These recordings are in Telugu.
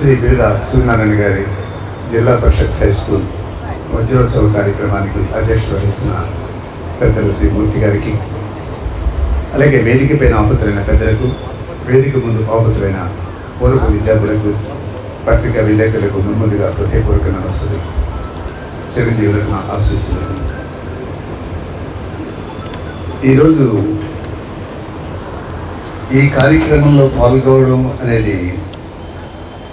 శ్రీ బిరుద సూర్యనారాయణ గారి జిల్లా పరిషత్ హై స్కూల్ వజ్రోత్సవ కార్యక్రమానికి అధ్యక్షత వహిస్తున్న పెద్దలు శ్రీ మూర్తి గారికి అలాగే వేదిక పైన ఆహుతులైన పెద్దలకు వేదిక ముందు ఆహుతులైన పూర్వ విద్యార్థులకు పత్రికా విలేకరులకు ముందుగా హృదయపూర్వక నమస్తుంది చిరంజీవులకు నా ఆశీస్సులు. ఈరోజు ఈ కార్యక్రమంలో పాల్గొనడం అనేది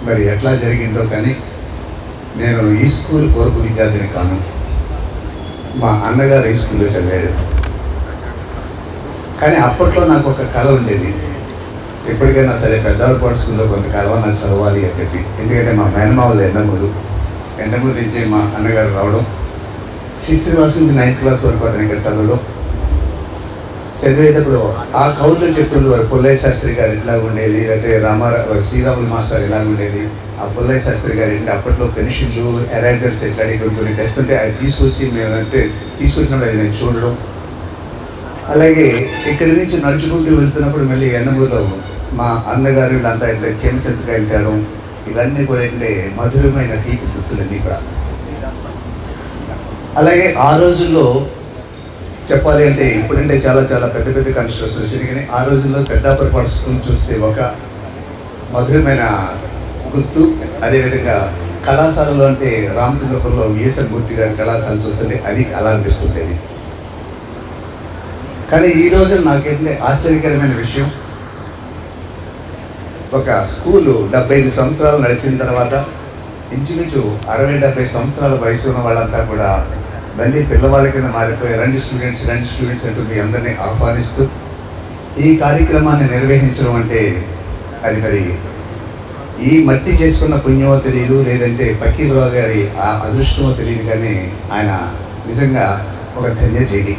మరి ఎట్లా జరిగిందో కానీ నేను ఈ స్కూల్ కొరకు విద్యార్థిని కాను. మా అన్నగారు ఈ స్కూల్లో చదివారు. కానీ అప్పట్లో నాకు ఒక కళ ఉండేది. ఎప్పటికైనా సరే పెద్దవారిపాటు స్కూల్లో కొంతకాలం నాకు చదవాలి అని చెప్పి. ఎందుకంటే మా మేనమావులు ఎండమూరు. ఎండమూరు నుంచి మా అన్నగారు రావడం. సిక్స్త్ క్లాస్ నుంచి నైన్త్ క్లాస్ వరకు అతను ఇక్కడ చదవడం. చదివేటప్పుడు ఆ కౌల్లో చెప్తుండేవారు పుల్లయ్య శాస్త్రి గారు ఇట్లా ఉండేది లేకపోతే రామారావు శ్రీరాములు మాస్టర్ ఇలా ఉండేది ఆ పుల్లయ్య శాస్త్రి గారు ఏంటి అప్పట్లో పెన్షన్లు ఎరేజర్స్ ఎట్లా కొన్ని కొన్ని తెస్తుంటే అది తీసుకొచ్చి మేము అంటే తీసుకొచ్చినప్పుడు అది నేను చూడడం. అలాగే ఇక్కడి నుంచి నడుచుకుంటూ వెళ్తున్నప్పుడు మళ్ళీ ఎన్నమూరులో మా అన్నగారు వీళ్ళంతా ఇట్లా చేమచెంతగా వెళ్తాడు ఇవన్నీ కూడా అంటే మధురమైన తీపి గుర్తులన్నీ కూడా. అలాగే ఆ రోజుల్లో చెప్పాలి అంటే ఇప్పుడంటే చాలా చాలా పెద్ద పెద్ద కన్స్ట్రక్షన్ వచ్చింది కానీ ఆ రోజుల్లో పెద్దాపరపాటు స్కూల్ చూస్తే ఒక మధురమైన గుర్తు. అదేవిధంగా కళాశాలలో అంటే రామచంద్రపురంలో విఎస్ఎన్ మూర్తి గారి కళాశాల చూస్తుంటే అది అలా అనిపిస్తుండేది. కానీ ఈ రోజు నాకేంటే ఆశ్చర్యకరమైన విషయం. ఒక స్కూలు డెబ్బై ఐదు సంవత్సరాలు నడిచిన తర్వాత ఇంచుమించు అరవై డెబ్బై సంవత్సరాల వయసు ఉన్న వాళ్ళంతా కూడా మళ్ళీ పిల్లవాళ్ళ కింద మారిపోయి రండి స్టూడెంట్స్ రండి స్టూడెంట్స్ అంటూ మీ అందరినీ ఆహ్వానిస్తూ ఈ కార్యక్రమాన్ని నిర్వహించడం అంటే అది మరి ఈ మట్టి చేసుకున్న పుణ్యమో తెలియదు లేదంటే పకీర్రావు గారి ఆ అదృష్టమో తెలియదు కానీ ఆయన నిజంగా ఒక ధన్యజీవి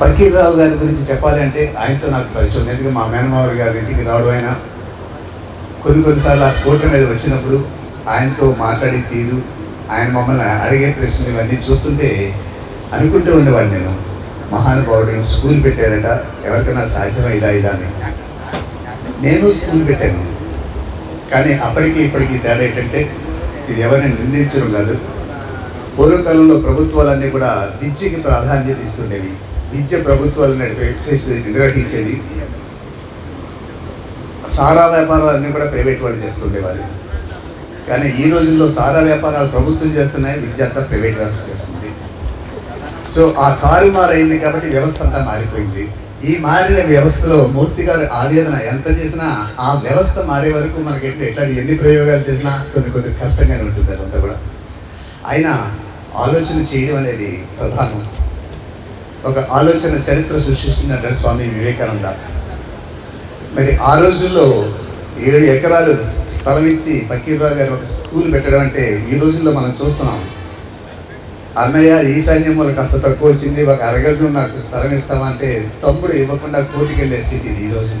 పకీర్రావు గారి గురించి చెప్పాలంటే ఆయనతో నాకు పరిచయం ఎందుకంటే మా మేనమావుడి గారి ఇంటికి రావడం ఆయన కొన్ని కొన్నిసార్లు ఆ స్పోర్ట్ అనేది వచ్చినప్పుడు ఆయనతో మాట్లాడి తీరు ఆయన మమ్మల్ని అడిగే ప్రశ్నలు ఇవన్నీ చూస్తుంటే అనుకుంటూ ఉండేవాడిని నేను. మహానుభావుడు స్కూల్ పెట్టారట. ఎవరికైనా సాధ్యమే ఇదా ఇదా అని. నేను స్కూల్ పెట్టాను. కానీ అప్పటికి ఇప్పటికి తేడా ఏంటంటే ఇది ఎవరిని నిందించడం కాదు. పూర్వకాలంలో ప్రభుత్వాలన్నీ కూడా విద్యకి ప్రాధాన్యత ఇస్తుండేవి. విద్య ప్రభుత్వాలు నడిపే నిర్వహించేది. సారా వ్యాపారాలన్నీ కూడా ప్రైవేట్ వాళ్ళు చేస్తుండేవాళ్ళు. కానీ ఈ రోజుల్లో సారా వ్యాపారాలు ప్రభుత్వం చేస్తున్నాయి విద్య అంతా ప్రైవేట్ వ్యవస్థ చేస్తుంది. సో ఆ కారు మారైంది కాబట్టి వ్యవస్థ అంతా మారిపోయింది. ఈ మారిన వ్యవస్థలో మూర్తి గారి ఆవేదన ఎంత చేసినా ఆ వ్యవస్థ మారే వరకు మనకి ఎట్లా ఎన్ని ప్రయోగాలు చేసినా కొన్ని కొద్ది కష్టంగానే ఉంటుంది అదంతా కూడా. అయినా ఆలోచన చేయడం అనేది ప్రధానం. ఒక ఆలోచన చరిత్ర సృష్టిస్తుందంటారు స్వామి వివేకానంద. మరి ఆ రోజుల్లో ఏడు ఎకరాలు స్థలం ఇచ్చి ఫకీర్రావు గారు ఒక స్కూల్ పెట్టడం అంటే ఈ రోజుల్లో మనం చూస్తున్నాం. అన్నయ్య ఈశాన్యం వల్ల కాస్త తక్కువ వచ్చింది ఒక అరగజు నాకు స్థలం ఇస్తామంటే తమ్ముడు ఇవ్వకుండా కోర్టుకి స్థితి ఇది ఈ రోజు.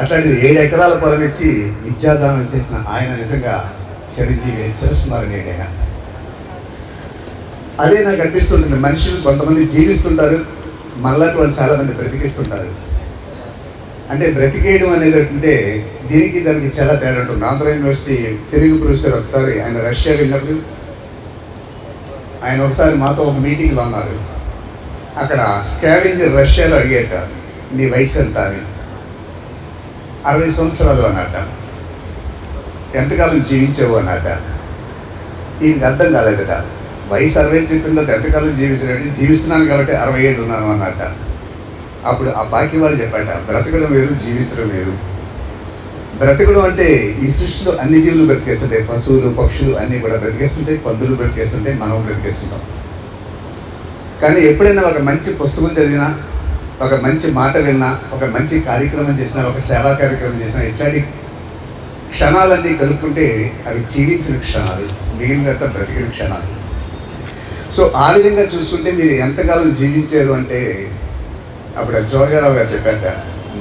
అట్లాంటిది ఏడు ఎకరాల పొలం ఇచ్చి విద్యాదానం చేసిన ఆయన నిజంగా చిరంజీవి చిరస్మరణీయుడైన. అదే నాకు అనిపిస్తుంటుంది మనుషులు కొంతమంది జీవిస్తుంటారు మళ్ళీ వాళ్ళు చాలా మంది బ్రతికిస్తుంటారు. అంటే బ్రతికేయడం అనేది అంటే దీనికి దానికి చాలా తేడా ఉంటుంది. ఆంధ్ర యూనివర్సిటీ తెలుగు ప్రొఫెసర్ ఒకసారి ఆయన రష్యా వెళ్ళినప్పుడు ఆయన ఒకసారి మాతో ఒక మీటింగ్లో ఉన్నారు అక్కడ స్కావెంజర్ రష్యాలో అడిగేట నీ వయసు ఎంత? అని. అరవై సంవత్సరాలు అన్నట. ఎంతకాలం జీవించావు? అన్నట. ఈయనకి అర్థం కాలేదట. వయసు అరవై చెప్పిన తర్వాత ఎంతకాలం జీవించినట్టు జీవిస్తున్నాను కాబట్టి అరవై ఐదు ఉన్నాను అన్నట. అప్పుడు ఆ బాకీ వాళ్ళు చెప్పాట బ్రతకడం వేరు జీవించడం వేరు. బ్రతకడం అంటే ఈ సృష్టిలో అన్ని జీవులు బ్రతికేస్తుంటాయి పశువులు పక్షులు అన్నీ కూడా బ్రతికేస్తుంటాయి పందులు బ్రతికేస్తుంటాయి మనం బ్రతికేస్తుంటాం. కానీ ఎప్పుడైనా ఒక మంచి పుస్తకం చదివినా ఒక మంచి మాట విన్నా ఒక మంచి కార్యక్రమం చేసినా ఒక సేవా కార్యక్రమం చేసినా ఇట్లాంటి క్షణాలన్నీ కలుపుకుంటే అవి జీవించిన క్షణాలు మిగిలినంత బ్రతికిన క్షణాలు. సో ఆ విధంగా చూసుకుంటే మీరు ఎంతకాలం జీవించారు అంటే అప్పుడు జోగారావు గారు చెప్పాట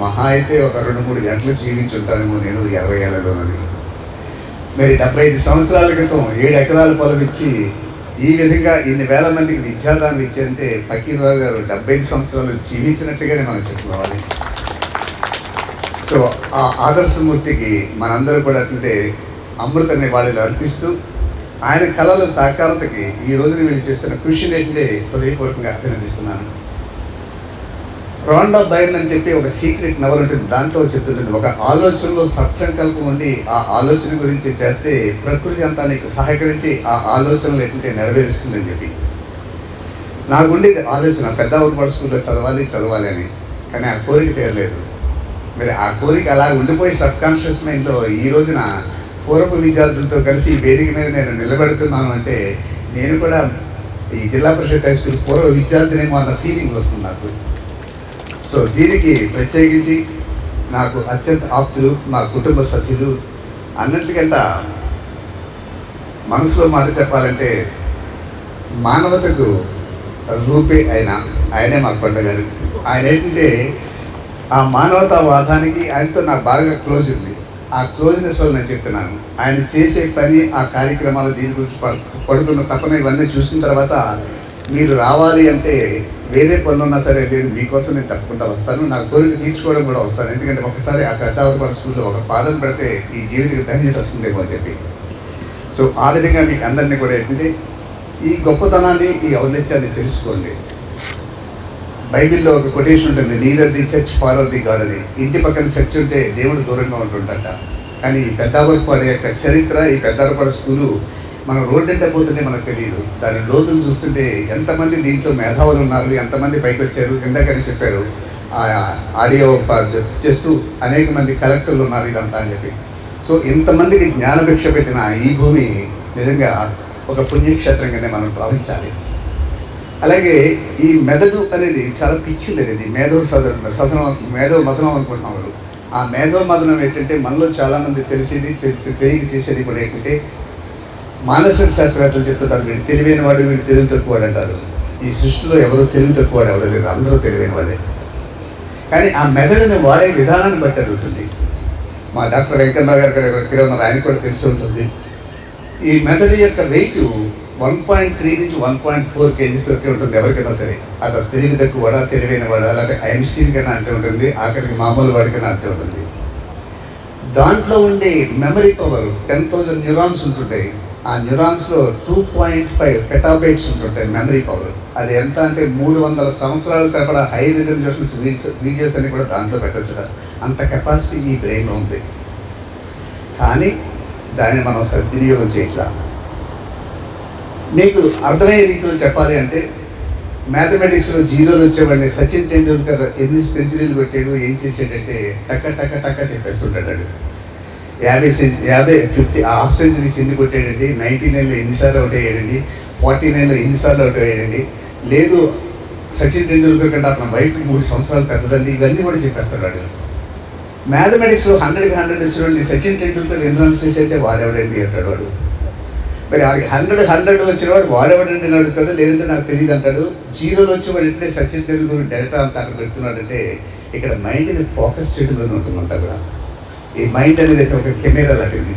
మహా అయితే ఒక రెండు మూడు గంటలు జీవించుంటానేమో నేను ఇరవై ఏళ్ళలోనని మరి డెబ్బై ఐదు సంవత్సరాల క్రితం ఏడు ఎకరాల పొలం ఇచ్చి ఈ విధంగా ఇన్ని వేల మందికి విద్యాదానం ఇచ్చారంటే ఫకీర్రావు గారు డెబ్బై ఐదు సంవత్సరాలు జీవించినట్టుగానే మనం చెప్పుకోవాలి. సో ఆ ఆదర్శమూర్తికి మనందరూ కూడా అంటే అమృత నివాళులు అర్పిస్తూ ఆయన కళల సాకారతకి ఈ రోజున వీళ్ళు చేస్తున్న కృషిని ఏంటంటే హృదయపూర్వకంగా అభినందిస్తున్నాను. రాండా బైర్న్ అని చెప్పి ఒక సీక్రెట్ నవల్ ఉంటుంది. దాంట్లో చెప్తుంటుంది ఒక ఆలోచనలో సత్సంకల్పం ఉండి ఆ ఆలోచన గురించి చేస్తే ప్రకృతి అంతా నీకు సహకరించి ఆ ఆలోచనలు ఏంటంటే నెరవేరుస్తుందని చెప్పి. నాకు ఉండేది ఆలోచన పెద్ద ఊరుపాడు స్కూల్లో చదవాలి చదవాలి అని. కానీ ఆ కోరిక తీరలేదు. మరి ఆ కోరిక అలా ఉండిపోయి సబ్ కాన్షియస్ మైండ్లో ఈ రోజున పూర్వపు విద్యార్థులతో కలిసి వేదిక మీద నేను నిలబెడుతున్నాను అంటే నేను కూడా ఈ జిల్లా పరిషత్ హై స్కూల్ పూర్వ విద్యార్థినేమో అన్న ఫీలింగ్ వస్తుంది నాకు. సో దీనికి ప్రత్యేకించి నాకు అత్యంత ఆప్తులు మా కుటుంబ సభ్యులు అన్నింటికంట మనసులో మాట చెప్పాలంటే మానవతకు రూపే ఆయన ఆయనే మా కొండ గారు ఆయన ఏంటంటే ఆ మానవతావాదానికి ఆయనతో నాకు బాగా క్లోజ్ ఉంది. ఆ క్లోజ్నెస్ వల్ల నేను చెప్తున్నాను. ఆయన చేసే పని ఆ కార్యక్రమాలు దీని గురించి పడు- పడుతున్న తపన ఇవన్నీ చూసిన తర్వాత మీరు రావాలి అంటే వేరే పనులు ఉన్నా సరే లేదు మీకోసం నేను తప్పకుండా వస్తాను. నా కోరిక తీర్చుకోవడం కూడా వస్తాను. ఎందుకంటే ఒకసారి ఆ పెద్దావరపడ స్కూల్లో ఒక పాదం పడితే ఈ జీవితకి ధన్యత వస్తుందేమో అని చెప్పి. సో ఆ విధంగా మీకు అందరినీ కూడా ఏంటంటే ఈ గొప్పతనాన్ని ఈ ఔన్నత్యాన్ని తెలుసుకోండి. బైబిల్లో ఒక కొటేషన్ ఉంటుంది neither the church follow the God అని. ఇంటి పక్కన చర్చ్ ఉంటే దేవుడు దూరంగా ఉంటుండట. కానీ ఈ పెద్దావరపాడు యొక్క చరిత్ర ఈ పెద్దావరపాడు స్కూలు మనం రోడ్డు అంటే పోతుంటే మనకు తెలియదు దాని లోతులు చూస్తుంటే ఎంతమంది దీంట్లో మేధావులు ఉన్నారు ఎంతమంది పైకి వచ్చారు ఇందాకనే చెప్పారు ఆ ఆడియో చేస్తూ అనేక మంది కలెక్టర్లు ఉన్నారు ఇదంతా అని చెప్పి. సో ఇంతమందికి జ్ఞానభిక్ష పెట్టిన ఈ భూమి నిజంగా ఒక పుణ్యక్షేత్రంగానే మనం భావించాలి. అలాగే ఈ మెదడు అనేది చాలా పిచ్చి ఇది మేధో సదనం సదనం మేధో మదనం అనుకుంటున్నాం వాళ్ళు ఆ మేధో మదనం ఏంటంటే మనలో చాలా మంది తెలిసేది తెలియక చేసేది కూడా ఏంటంటే మానసిక శాస్త్రవేత్తలు చెప్తుంటారు వీడు తెలివైన వాడు వీడు తెలివి తక్కువ అంటారు. ఈ సృష్టిలో ఎవరు తెలివి తక్కువ ఎవరు లేరు అందరూ తెలివైన వాడే కానీ ఆ మెదడుని వాడే విధానాన్ని బట్టి అడుగుతుంది. మా డాక్టర్ వెంకన్న గారు ఇక్కడ ఇక్కడ ఉన్నారు ఆయన కూడా తెలిసి ఉంటుంది. ఈ మెదడు యొక్క వెయిట్ వన్ పాయింట్ త్రీ నుంచి వన్ పాయింట్ ఫోర్ కేజీస్ వరకు ఉంటుంది ఎవరికైనా సరే. అతను తెలివి తక్కువ తెలివైన వాడా అలాగే ఐన్స్టీన్ కన్నా అంతే ఉంటుంది ఆఖరికి మామూలు వాడికైనా అంతే ఉంటుంది. దాంట్లో ఉండే memory power ten thousand neurons ఉంటుంటాయి. ఆ న్యూరాన్స్లో టూ పాయింట్ ఫైవ్ పెటాబైట్స్ ఉంటుంటాయి మెమరీ పవర్ అది ఎంత అంటే మూడు వందల సంవత్సరాల సరిపడా హై రిజల్యూషన్స్ వీడియోస్ అన్ని కూడా దాంట్లో పెట్టచ్చు అంత కెపాసిటీ ఈ బ్రెయిన్లో ఉంది. కానీ దాన్ని మనం సద్వినియోగం చేయట్లా. మీకు అర్థమయ్యే రీతిలో చెప్పాలి అంటే మ్యాథమెటిక్స్లో జీరోలు వచ్చేవాడిని సచిన్ టెండూల్కర్ ఎన్ని సెంచరీలు పెట్టాడు ఏం చేసాడంటే టక్క టక్క టక్క చెప్పేస్తుంటాడు యాభై సెంచు యాభై ఫిఫ్టీ హాఫ్ సెంచరీస్ ఎన్ని కొట్టేయండి నైన్టీ నైన్లో ఎన్నిసార్లు అవుట్ అయ్యాడండి ఫార్టీ నైన్లో ఎన్నిసార్లు అవుట్ అయ్యాడండి. లేదు సచిన్ టెండూల్కర్ కంటే అతని వైఫ్ మూడు సంవత్సరాలు పెద్దదండి ఇవన్నీ కూడా చెప్పేస్తాడు వాడు. మ్యాథమెటిక్స్లో హండ్రెడ్కి హండ్రెడ్ వచ్చినండి సచిన్ టెండూల్కర్ ఎన్ని రన్స్ చేసేటే వాడేవాడండి అంటాడు వాడు. మరి వాడికి హండ్రెడ్ హండ్రెడ్ వచ్చినవాడు వాడేవాడండి అని అడుగుతాడు లేదంటే నాకు తెలియదు అంటాడు. జీరోలో వచ్చి వాడు ఎప్పుడే సచిన్ టెండూల్కర్ డైరెక్ట్ అంత అక్కడ పెడుతున్నాడంటే ఇక్కడ మైండ్ని ఫోకస్ చేయడంలో ఉంటుందంట కూడా ఈ మైండ్ అనేది ఒక కెమెరా లాంటిది.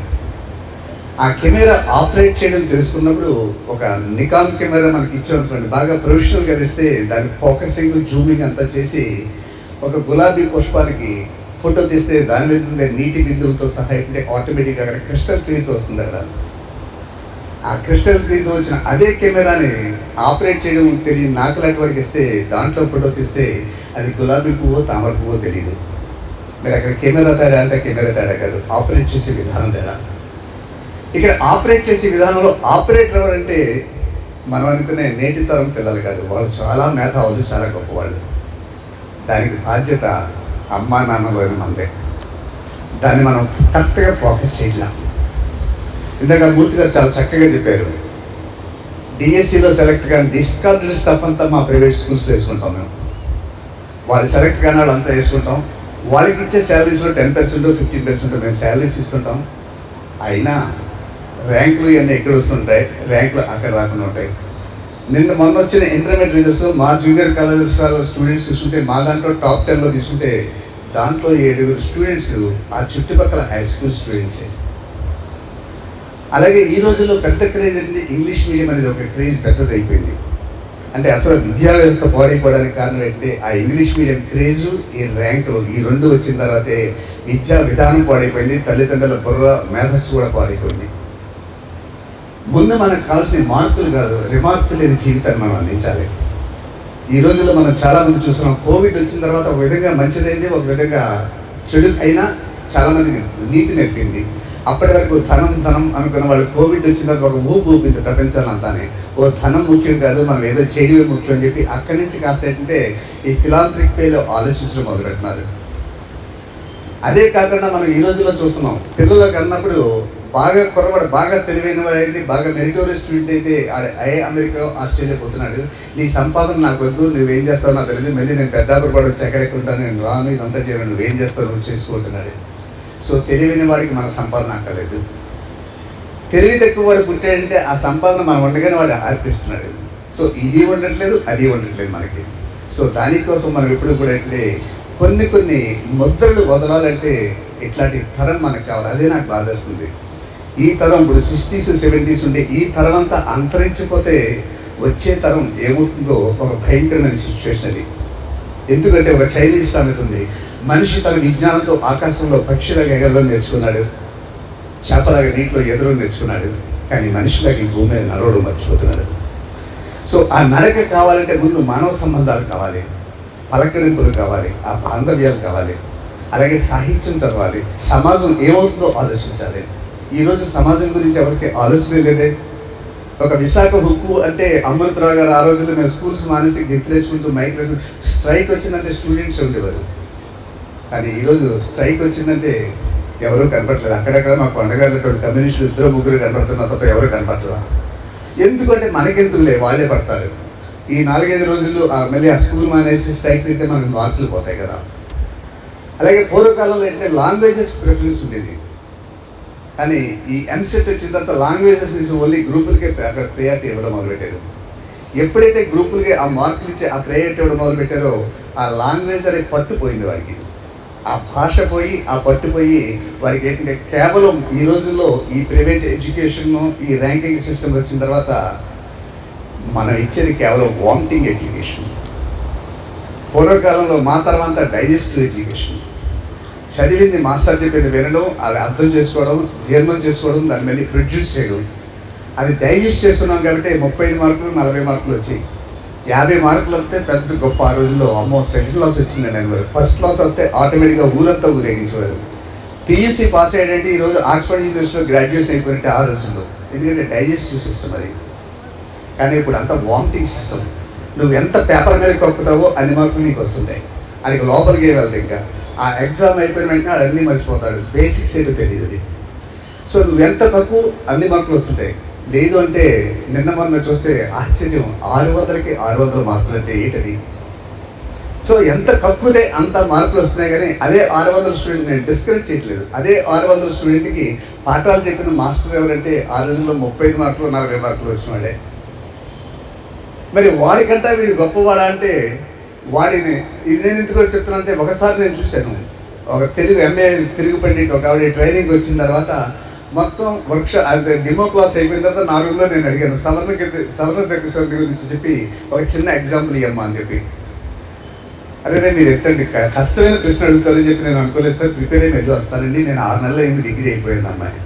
ఆ కెమెరా ఆపరేట్ చేయడం తెలుసుకున్నప్పుడు ఒక నికాన్ కెమెరా మనకి ఇచ్చామనుకోండి బాగా ప్రొఫెషనల్గా తెస్తే దాని ఫోకసింగ్ జూమింగ్ అంతా చేసి ఒక గులాబీ పుష్పానికి ఫోటో తీస్తే దాని మీద నీటి బిందువులతో సహా ఆటోమేటిక్గా అక్కడ క్రిస్టల్ క్లీన్తో వస్తుంది అక్కడ. ఆ క్రిస్టల్ క్లీన్తో వచ్చిన అదే కెమెరాని ఆపరేట్ చేయడం తెలియని నాకు లాంటి వాడికి ఇస్తే దాంట్లో ఫోటో తీస్తే అది గులాబీ పువ్వో తామర పువ్వో తెలియదు మరి అక్కడ కెమెరా తేడా అంటే కెమెరా తేడా కాదు. ఆపరేట్ చేసే విధానం తేడా. ఇక్కడ ఆపరేట్ చేసే విధానంలో ఆపరేటర్ ఎవరంటే మనం అనుకునే నేటి తరం పిల్లలు కాదు. వాళ్ళు చాలా మేధావులు చాలా గొప్పవాళ్ళు. దానికి బాధ్యత అమ్మా నాన్నలోని మందే దాన్ని మనం కరెక్ట్గా ఫోకస్ చేయలేం. ఇందాక మూర్తి గారు చాలా చక్కగా చెప్పారు. డిఎస్సిలో సెలెక్ట్ కానీ డిస్కార్డెడ్ స్టఫ్ అంతా మా ప్రైవేట్ స్కూల్స్ వేసుకుంటాం మేము. వాళ్ళు సెలెక్ట్ కానీ వాళ్ళు అంతా వేసుకుంటాం. వాళ్ళకి ఇచ్చే శాలరీస్లో టెన్ పర్సెంట్ ఫిఫ్టీన్ పర్సెంట్ మేము శాలరీస్ ఇస్తుంటాం. అయినా ర్యాంకులు ఇవన్నీ ఎక్కడ వస్తుంటాయి? ర్యాంకులు అక్కడ రాకుండా ఉంటాయి. నిన్న మొన్న వచ్చిన ఇంటర్మీడియట్ రిజల్ట్స్ మా జూనియర్ కళాశాల స్టూడెంట్స్ తీసుకుంటే మా దాంట్లో టాప్ టెన్లో తీసుకుంటే దాంట్లో ఏడుగురు స్టూడెంట్స్ ఆ చుట్టుపక్కల హై స్కూల్ స్టూడెంట్సే అలాగే ఈ రోజుల్లో పెద్ద క్రేజ్ అనేది ఇంగ్లీష్ మీడియం అనేది ఒక క్రేజ్ పెద్దది అయిపోయింది అంటే అసలు విద్యా వ్యవస్థ పాడైపోవడానికి కారణం ఏంటంటే ఆ ఇంగ్లీష్ మీడియం క్రేజు ఈ ర్యాంక్ ఈ రెండు వచ్చిన తర్వాతే విద్యా విధానం పాడైపోయింది తల్లిదండ్రుల బుర్ర మేధస్సు కూడా పాడైపోయింది. ముందు మనకు కావాల్సిన మార్పులు కాదు రిమార్కులు లేని జీవితాన్ని మనం అందించాలి. ఈ రోజుల్లో మనం చాలామంది చూస్తున్నాం కోవిడ్ వచ్చిన తర్వాత ఒక విధంగా మంచిదైంది ఒక విధంగా చెడు అయినా చాలామందికి నీతి నేర్పింది. అప్పటి వరకు ధనం ధనం అనుకున్న వాళ్ళు కోవిడ్ వచ్చిన తర్వాత ఒక ఊపు ఊపింది ప్రపంచాలంతానే ఓ ధనం ముఖ్యం కాదు మనం ఏదో చేయడమే ముఖ్యం అని చెప్పి అక్కడి నుంచి కాస్త ఏంటంటే ఈ ఫిలాంథ్రిక్ పేలో ఆలోచించడం మొదలుపెట్టినారు. అదే కాకుండా మనం ఈ రోజుల్లో చూస్తున్నాం పిల్లలకు అన్నప్పుడు బాగా కుర్రవాడు బాగా తెలివైన వాడి బాగా మెరిటోరియస్ స్టూడెంట్ అయితే ఆడ ఏ అమెరికా ఆస్ట్రేలియా పోతున్నాడు. నీ సంపాదన నాకు వద్దు నువ్వేం చేస్తావు నాకు తెలియదు. మళ్ళీ నేను పెద్దాపురపాడు కూడా వచ్చి ఎక్కడెక్కడ ఉంటాను నేను రాను ఇదంతా చేయను నువ్వేం చేస్తావు నువ్వు చేసుకుంటున్నాడు సో తెలివిని వాడికి మన సంపాదన అక్కర్లేదు. తెలివి తక్కువ వాడు పుట్టాడంటే ఆ సంపాదన మనం ఉండగానే వాడు అర్పిస్తున్నాడు. సో ఇది ఉండట్లేదు అది ఉండట్లేదు మనకి. సో దానికోసం మనం ఎప్పుడు కూడా అంటే కొన్ని కొన్ని ముద్రలు వదలాలంటే ఇట్లాంటి తరం మనకు కావాలి. అదే నాకు బాధేస్తుంది. ఈ తరం ఇప్పుడు సిక్స్టీస్ సెవెంటీస్ ఉండే ఈ తరం అంతా అంతరించిపోతే వచ్చే తరం ఏమవుతుందో ఒక భయంకరమైన సిచ్యువేషన్ అది. ఎందుకంటే ఒక చైనీస్ సామెత ఉంది. మనిషి తన విజ్ఞానంతో ఆకాశంలో పక్షిలాగా ఎగరడం నేర్చుకున్నాడు. చేపలాగా నీటిలో ఎదురు నేర్చుకున్నాడు. కానీ మనిషిలాగా ఈ భూమి మీద నడవడం మర్చిపోతున్నాడు. సో ఆ నడక కావాలంటే ముందు మానవ సంబంధాలు కావాలి. పలకరింపులు కావాలి. ఆ బాంధవ్యాలు కావాలి. అలాగే సాహిత్యం చదవాలి. సమాజం ఏమవుతుందో ఆలోచించాలి. ఈరోజు సమాజం గురించి ఎవరికి ఆలోచన లేదే. ఒక విశాఖ హుక్కు అంటే అమృతరావు గారు ఆ రోజుల్లో మేము స్కూల్స్ మానేసి గిత్తులేసుకుంటూ మైక్ వేసుకుంటూ స్ట్రైక్ వచ్చిందంటే స్టూడెంట్స్ ఉండేవారు. కానీ ఈరోజు స్ట్రైక్ వచ్చిందంటే ఎవరు కనపడలేదు. అక్కడక్కడ మాకు అండగారినటువంటి కమ్యూనిస్టులు ఇద్దరు ముగ్గురు కనపడుతున్న తప్ప ఎవరు కనపడలేదు ఎందుకంటే మనకెందుకులే వాళ్ళే పడతారు. ఈ నాలుగైదు రోజులు ఆ మళ్ళీ ఆ స్కూల్ మానేసి స్ట్రైక్ అయితే మనకు మార్కులు పోతాయి కదా. అలాగే పూర్వకాలంలో ఏంటంటే లాంగ్వేజెస్ ప్రిఫరెన్స్ ఉండేది. కానీ ఈ ఎంసెట్ వచ్చిన తర్వాత లాంగ్వేజెస్ తీసి ఓన్లీ గ్రూపులకే అక్కడ ప్రయారిటీ ఇవ్వడం మొదలుపెట్టారు. ఎప్పుడైతే గ్రూపులకి ఆ మార్కులు ఇచ్చి ఆ ప్రయారిటీ ఇవ్వడం మొదలుపెట్టారో ఆ లాంగ్వేజ్ అనేది పట్టుపోయింది వాడికి. ఆ భాష పోయి ఆ పట్టుపోయి వారికి ఏంటంటే కేవలం ఈ రోజుల్లో ఈ ప్రైవేట్ ఎడ్యుకేషన్ ఈ ర్యాంకింగ్ సిస్టమ్ వచ్చిన తర్వాత మనం ఇచ్చేది కేవలం వామిటింగ్ ఎడ్యుకేషన్. పూర్వకాలంలో మా తర్వాత డైజెస్టివ్ ఎడ్యుకేషన్. చదివింది మాస్టర్ చెప్పేది వినడం అది అర్థం చేసుకోవడం జీర్ణం చేసుకోవడం దాన్ని మళ్ళీ ప్రొడ్యూస్ చేయడం. అది డైజెస్ట్ చేసుకున్నాం కాబట్టి ముప్పై ఐదు మార్కులు నలభై మార్కులు వచ్చాయి. యాభై మార్కులు వస్తే పెద్ద గొప్ప ఆ రోజుల్లో అమ్మో సెకండ్ క్లాస్ వచ్చింది అనేవారు ఫస్ట్ క్లాస్ వస్తే ఆటోమేటిక్గా ఊరంతా ఊరేగించేవారు. పిఎస్సి పాస్ అయ్యాడంటే ఈరోజు ఆక్స్ఫర్డ్ యూనివర్సిటీలో గ్రాడ్యుయేషన్ అయిపోయినట్టే ఆ రోజుల్లో. ఎందుకంటే డైజెస్టివ్ సిస్టమ్ అది. కానీ ఇప్పుడు అంతా వామిటింగ్ సిస్టమ్ నువ్వు ఎంత పేపర్ మీద కొక్కుతావో అన్ని మార్కులు నీకు వస్తుంటాయి. అది లోపలికి వెళ్తాయి ఇంకా. ఆ ఎగ్జామ్ అయిపోయిన వెంటనే ఆడు మర్చిపోతాడు. బేసిక్స్ ఏంటో తెలియదు సో నువ్వు ఎంత తక్కువ అన్ని మార్కులు వస్తుంటాయి. లేదు అంటే నిన్న మొన్న చూస్తే ఆశ్చర్యం. ఆరు వందలకి ఆరు వందల మార్కులు అంటే ఏంటది? సో ఎంత తక్కువదే అంత మార్కులు వస్తున్నాయి కానీ అదే ఆరు వందల స్టూడెంట్ నేను డిస్కరేజ్ చేయట్లేదు. అదే ఆరు వందల స్టూడెంట్కి పాఠాలు చెప్పిన మాస్టర్ ఎవరంటే ఆ రోజుల్లో ముప్పై ఐదు మార్కులు నలభై మార్కులు వచ్చిన వాడే మరి వాడికంటే వీడు గొప్పవాడా అంటే వాడిని ఇది నేను ఎందుకు చెప్తున్నా అంటే ఒకసారి నేను చూశాను. ఒక తెలుగు ఎంఏ తెలుగు పండిట్ ఒక ఆవిడ ట్రైనింగ్ వచ్చిన తర్వాత మొత్తం వర్క్ అదే డిమో క్లాస్ అయిపోయిన తర్వాత నా రూమ్లో నేను అడిగాను సవర్ణ సవర్ణ దగ్గర గురించి చెప్పి ఒక చిన్న ఎగ్జాంపుల్ ఇవ్వమ్మా అని చెప్పి. అదే మీరు ఎత్తండి. కష్టమైన ప్రశ్న అడుగుతారని చెప్పి నేను అనుకోలేదు సార్. ప్రిపేర్ అయ్యి వెళ్ళి వస్తానండి. నేను ఆరు నెలలు అయింది డిగ్రీ అయిపోయింది అమ్మాయి.